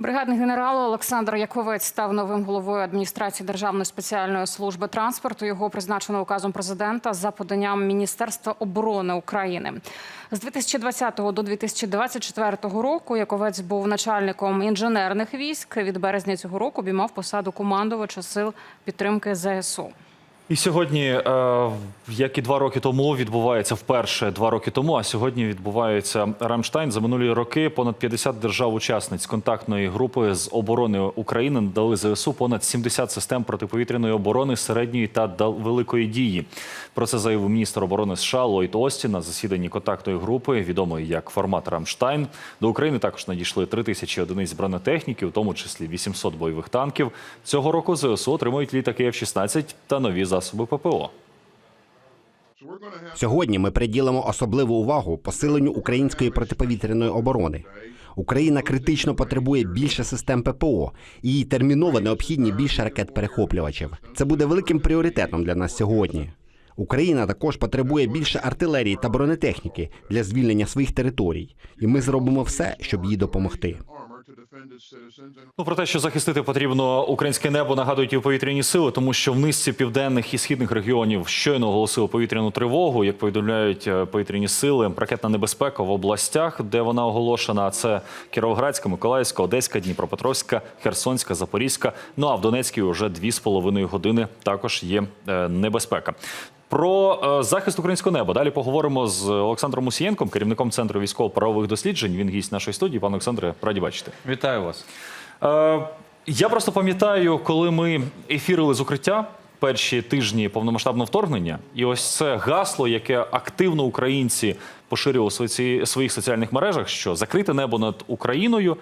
Бригадний генерал Олександр Яковець став новим головою адміністрації Державної спеціальної служби транспорту. Його призначено указом президента за поданням Міністерства оборони України. З 2020 до 2024 року Яковець був начальником інженерних військ. Від березня цього року обіймав посаду командувача сил підтримки ЗСУ. І сьогодні, е, як і два роки тому, відбувається вперше два роки тому. А сьогодні відбувається Рамштайн. За минулі роки понад 50 держав-учасниць контактної групи з оборони України надали ЗСУ понад 70 систем протиповітряної оборони середньої та великої дії. Про це заявив міністр оборони США Ллойд Остін на засіданні контактної групи, відомої як формат Рамштайн. До України також надійшли 3 тисячі одиниць бронетехніки, у тому числі 800 бойових танків. Цього року ЗСУ отримують літаки F-16 та нові засоби ППО. Сьогодні ми приділимо особливу увагу посиленню української протиповітряної оборони. Україна критично потребує більше систем ППО, і терміново необхідні більше ракет-перехоплювачів. Це буде великим пріоритетом для нас сьогодні. Україна також потребує більше артилерії та бронетехніки для звільнення своїх територій, і ми зробимо все, щоб їй допомогти. Ну про те, що захистити потрібно українське небо, нагадують і повітряні сили, тому що в низці південних і східних регіонів щойно оголосили повітряну тривогу. Як повідомляють е, повітряні сили, ракетна небезпека в областях, де вона оголошена. Це Кіровоградська, Миколаївська, Одеська, Дніпропетровська, Херсонська, Запорізька. Ну а в Донецькій вже дві з половиною години також є е, небезпека. Про е, захист українського неба далі поговоримо з Олександром Мусієнком, керівником центру військово-правових досліджень. Він гість нашої студії. Пане Олександре, раді бачити. Вітаю вас. Е, я просто пам'ятаю, коли ми ефірили з укриття перші тижні повномасштабного вторгнення, і ось це гасло, яке активно українці поширювали в своїх соціальних мережах, що закрите небо над Україною.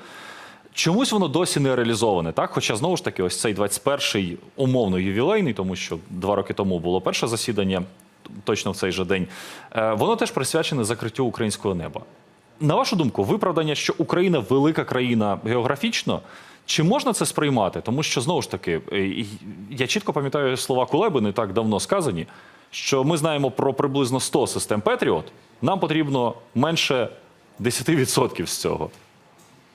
Чомусь воно досі не реалізоване, так? Хоча знову ж таки, ось цей 21-й умовно ювілейний, тому що два роки тому було перше засідання, точно в цей же день. е, Воно теж присвячене закриттю українського неба. На вашу думку, виправдання, що Україна велика країна географічно, чи можна це сприймати? Тому що знову ж таки, е, я чітко пам'ятаю слова Кулеби, не так давно сказані, що ми знаємо про приблизно 100 систем Петріот. Нам потрібно менше 10% з цього.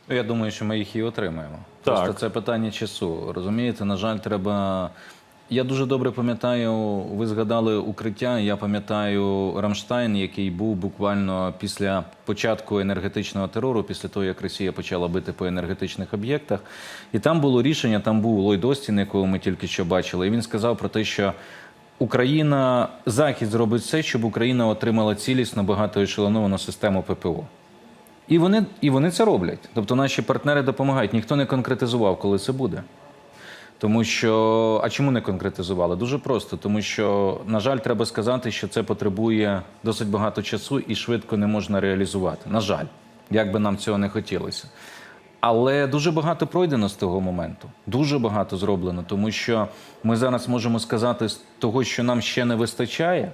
Ну, Я думаю, що ми їх і отримаємо. Так. Просто це питання часу. Розумієте, на жаль, треба. Я дуже добре пам'ятаю, ви згадали укриття. Я пам'ятаю Рамштайн, який був буквально після початку енергетичного терору, після того, як Росія почала бити по енергетичних об'єктах. І там було рішення, там був Ллойд Остін, якого ми тільки що бачили. І він сказав про те, що Україна, Захід зробить все, щоб Україна отримала цілісну багатоешелоновану систему ППО. І вони, і вони це роблять. Тобто наші партнери допомагають. Ніхто не конкретизував, коли це буде. Тому що, а чому не конкретизували? Дуже просто, тому що, на жаль, треба сказати, що це потребує досить багато часу і швидко не можна реалізувати. На жаль, як би нам цього не хотілося. Але дуже багато пройдено з того моменту. Дуже багато зроблено, тому що ми зараз можемо сказати з того, що нам ще не вистачає.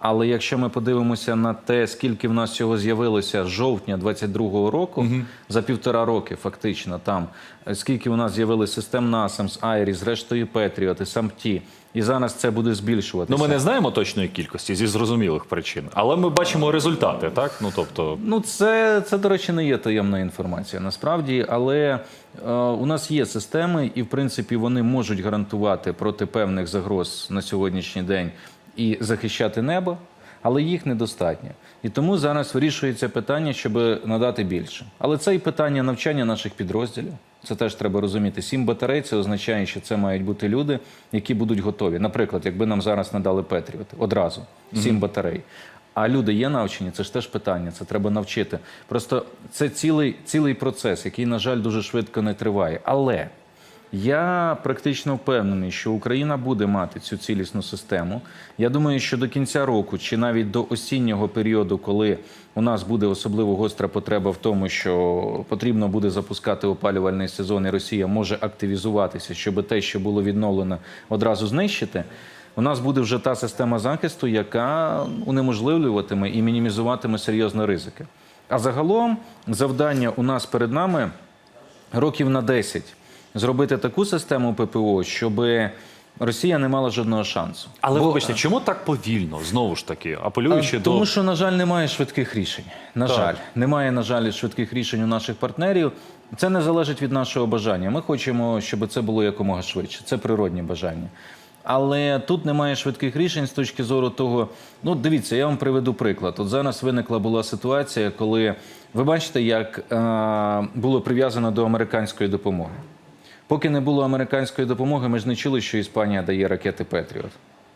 Але якщо ми подивимося на те, скільки в нас цього з'явилося з жовтня 22-го року, за півтора роки, фактично, там е, скільки у нас з'явилося систем NASAMS, Айріс, зрештою Петріот і САМТі, і зараз це буде збільшуватися. Ну, ми не знаємо точної кількості зі зрозумілих причин, але ми бачимо результати, так? Ну тобто, Ну, це, це, до речі, не є таємна інформація насправді, але е, у нас є системи, і в принципі вони можуть гарантувати проти певних загроз на сьогоднішній день і захищати небо, але їх недостатньо. І тому зараз вирішується питання, щоб надати більше. Але це і питання навчання наших підрозділів. Це теж треба розуміти. Сім батарей це означає, що це мають бути люди, які будуть готові. Наприклад, якби нам зараз надали Петріоти одразу сім батарей. А люди є навчені, це ж теж питання, це треба навчити. Просто це цілий, цілий процес, який, на жаль, дуже швидко не триває. Але я практично впевнений, що Україна буде мати цю цілісну систему. Я думаю, що до кінця року, чи навіть до осіннього періоду, коли у нас буде особливо гостра потреба в тому, що потрібно буде запускати опалювальний сезон, і Росія може активізуватися, щоб те, що було відновлено, одразу знищити. У нас буде вже та система захисту, яка унеможливлюватиме і мінімізуватиме серйозні ризики. А загалом завдання у нас перед нами років на 10 зробити таку систему ППО, щоб Росія не мала жодного шансу. але Бо- вибачте, чому так повільно? Знову ж таки, апелюючи А, до Тому що, на жаль, немає швидких рішень. На Так. жаль, немає, на жаль, швидких рішень у наших партнерів. Це не залежить від нашого бажання. Ми хочемо, щоб це було якомога швидше. Це природні бажання. Але тут немає швидких рішень з точки зору того. Ну, дивіться, я вам приведу приклад. От зараз виникла була ситуація, коли ви бачите, як е, було прив'язано до американської допомоги. Поки не було американської допомоги, ми ж не чули, що Іспанія дає ракети Петріот.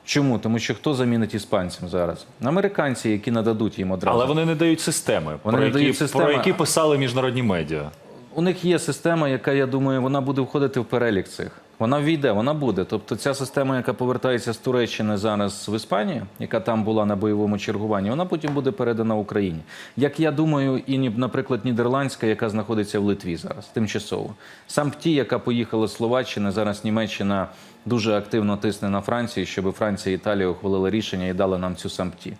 Чому? Тому що хто замінить іспанцям зараз? Американці, які нададуть їм одразу. Але вони не дають системи, Вони про, не дають які, системи. про які писали міжнародні медіа. У них є система, яка, я думаю, вона буде входити в перелік цих. Вона війде, вона буде. Тобто ця система, яка повертається з Туреччини зараз в Іспанію, яка там була на бойовому чергуванні, вона потім буде передана Україні. Як я думаю, і наприклад, нідерландська, яка знаходиться в Литві зараз, тимчасово. Сам ті, яка поїхала з Словаччини, зараз Німеччина дуже активно тисне на Францію, щоб Франція і Італія ухвалили рішення і дали нам цю сампті.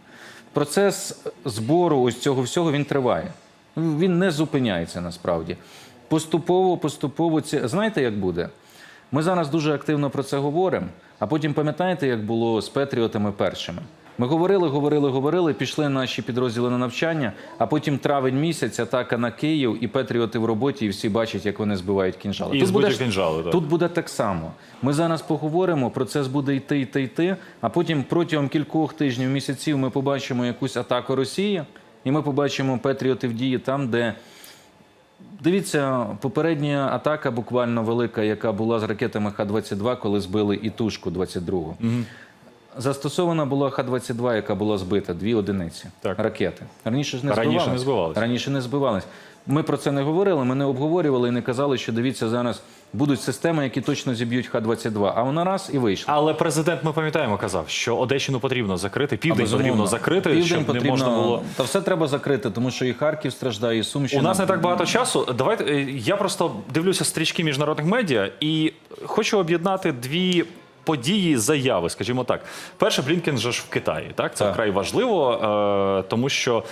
Процес збору ось цього всього він триває. Він не зупиняється насправді. Поступово, поступово це знаєте, як буде? Ми зараз дуже активно про це говоримо. А потім пам'ятаєте, як було з Петріотами першими? Ми говорили, говорили, говорили, пішли наші підрозділи на навчання, а потім травень місяць, атака на Київ, і Петріоти в роботі, і всі бачать, як вони збивають кінжали. І збиті буде кінжали, так. Тут буде так само. Ми зараз поговоримо, процес буде йти, йти, йти. А потім протягом кількох тижнів, місяців ми побачимо якусь атаку Росії, і ми побачимо Петріоти в дії там, де. Дивіться, попередня атака буквально велика, яка була з ракетами Х-22, коли збили і тушку 22-го. Застосована була Х-22, яка була збита, дві одиниці Так. ракети. Раніше ж не Раніше не збивалися. Раніше не збивались. Ми про це не говорили, ми не обговорювали і не казали, що дивіться, зараз будуть системи, які точно зіб'ють Х-22. А вона раз і вийшла. Але президент, ми пам'ятаємо, казав, що Одещину потрібно закрити, південь потрібно закрити, Південь щоб потрібно... не можна було. Та все треба закрити, тому що і Харків страждає, і Сумщина. У нас не так багато часу. Давайте е, я просто дивлюся стрічки міжнародних медіа і хочу об'єднати дві. Події, заяви, скажімо так. Перше, Блінкен же ж в Китаї. Так, це вкрай важливо, е, тому що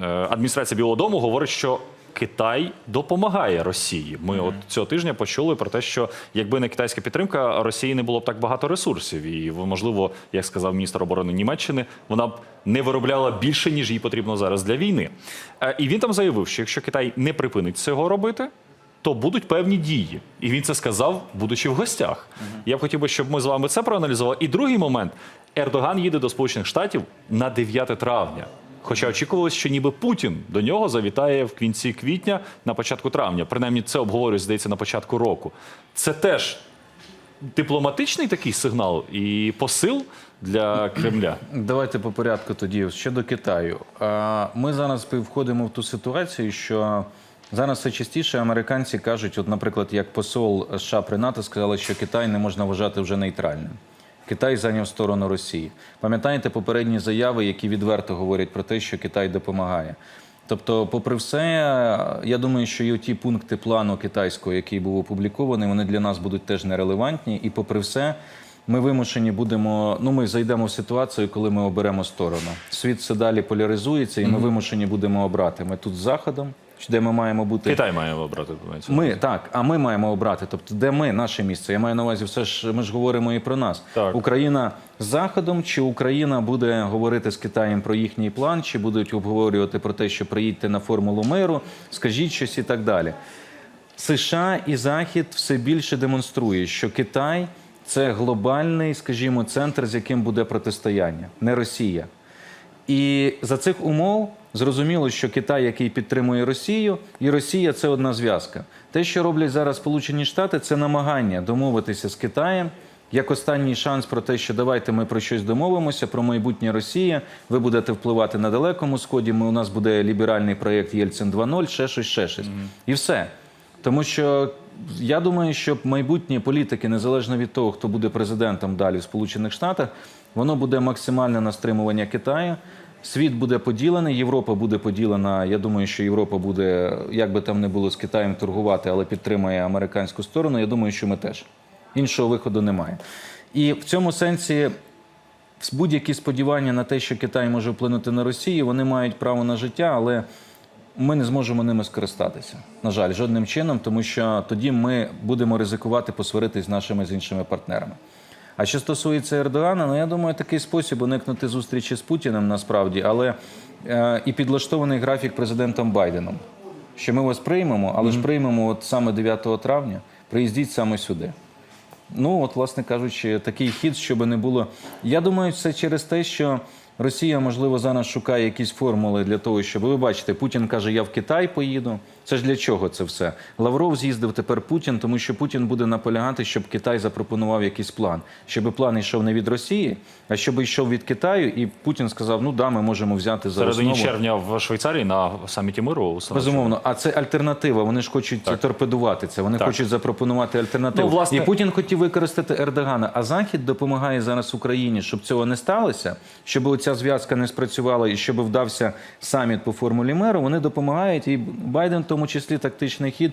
е, адміністрація Білого Дому говорить, що Китай допомагає Росії. Ми от цього тижня почули про те, що якби не китайська підтримка, Росії не було б так багато ресурсів. І можливо, як сказав міністр оборони Німеччини, вона б не виробляла більше, ніж їй потрібно зараз для війни. Е, І він там заявив, що якщо Китай не припинить цього робити. То будуть певні дії, і він це сказав, будучи в гостях. Я б хотів би, щоб ми з вами це проаналізували. І другий момент: Ердоган їде до Сполучених Штатів на 9 травня. Хоча очікувалось, що ніби Путін до нього завітає в кінці квітня на початку травня. Принаймні, це обговорюють, здається, на початку року. Це теж дипломатичний такий сигнал і посил для Кремля. Давайте по порядку тоді щодо Китаю. Ми зараз входимо в ту ситуацію, що зараз все частіше американці кажуть, от, наприклад, як посол США при НАТО сказали, що Китай не можна вважати вже нейтральним. Китай зайняв сторону Росії. Пам'ятаєте попередні заяви, які відверто говорять про те, що Китай допомагає. Тобто, попри все, я думаю, що і ті пункти плану китайського, який був опублікований, вони для нас будуть теж нерелевантні. І попри все, ми вимушені будемо. Ну, ми зайдемо в ситуацію, коли ми оберемо сторону. Світ все далі поляризується, і ми вимушені будемо обрати. Ми тут з заходом, де ми маємо бути. Китай має обрати. Ми так, а ми маємо обрати. Тобто, де ми, наше місце? Я маю на увазі, все ж ми ж говоримо і про нас. Так. Україна з заходом, чи Україна буде говорити з Китаєм про їхній план, чи будуть обговорювати про те, що приїдьте на формулу миру, скажіть щось і так далі. США і Захід все більше демонструє, що Китай це глобальний, скажімо, центр, з яким буде протистояння, не Росія. І за цих умов зрозуміло, що Китай, який підтримує Росію, і Росія це одна зв'язка. Те, що роблять зараз Сполучені Штати, це намагання домовитися з Китаєм як останній шанс про те, що давайте ми про щось домовимося, про майбутнє Росія. Ви будете впливати на далекому сході. Ми у нас буде ліберальний проєкт Єльцин 2.0, ще щось, ще щось. І все. Тому що я думаю, що майбутнє політики, незалежно від того, хто буде президентом далі в Сполучених Штатах, воно буде максимальне на стримування Китаю. Світ буде поділений, Європа буде поділена. Я думаю, що Європа буде, як би там не було з Китаєм торгувати, але підтримує американську сторону. Я думаю, що ми теж іншого виходу немає. І в цьому сенсі будь-які сподівання на те, що Китай може вплинути на Росію, вони мають право на життя, але ми не зможемо ними скористатися. На жаль, жодним чином, тому що тоді ми будемо ризикувати посваритись з нашими з іншими партнерами. А що стосується Ердогана, ну я думаю, такий спосіб уникнути зустрічі з Путіним насправді, але е, і підлаштований графік президентом Байденом. що ми вас приймемо, але ж приймемо от саме 9 травня. Приїздіть саме сюди. Ну, от, власне кажучи, такий хід, щоб не було. Я думаю, це через те, що Росія, можливо, зараз шукає якісь формули для того, щоб ви бачите, Путін каже, я в Китай поїду. Це ж для чого це все? Лавров з'їздив тепер Путін, тому що Путін буде наполягати, щоб Китай запропонував якийсь план, щоб план йшов не від Росії, а щоб йшов від Китаю, і Путін сказав: ну да, ми можемо взяти за середині основу. червня в Швейцарії на саміті миру. Безумовно, а це альтернатива. Вони ж хочуть торпедувати це. Вони Так. хочуть запропонувати альтернативу. Ну, власне- І Путін хотів використати Ердогана. А Захід допомагає зараз Україні, щоб цього не сталося, щоб оця зв'язка не спрацювала і щоб вдався саміт по формулі миру. Вони допомагають, і Байден, в тому числі, тактичний хід.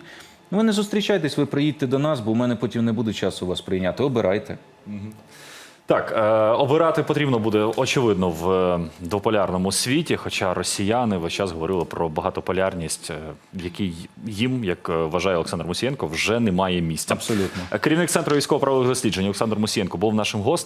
Ну, ви не зустрічайтесь, ви приїдьте до нас, бо в мене потім не буде часу вас прийняти. Обирайте. Так, е, обирати потрібно буде очевидно в е, двополярному світі, хоча росіяни весь час говорили про багатополярність, е, в якій їм, як е, вважає Олександр Мусієнко, вже немає місця. Абсолютно. Керівник центру військово-правових досліджень Олександр Мусієнко був нашим гостем.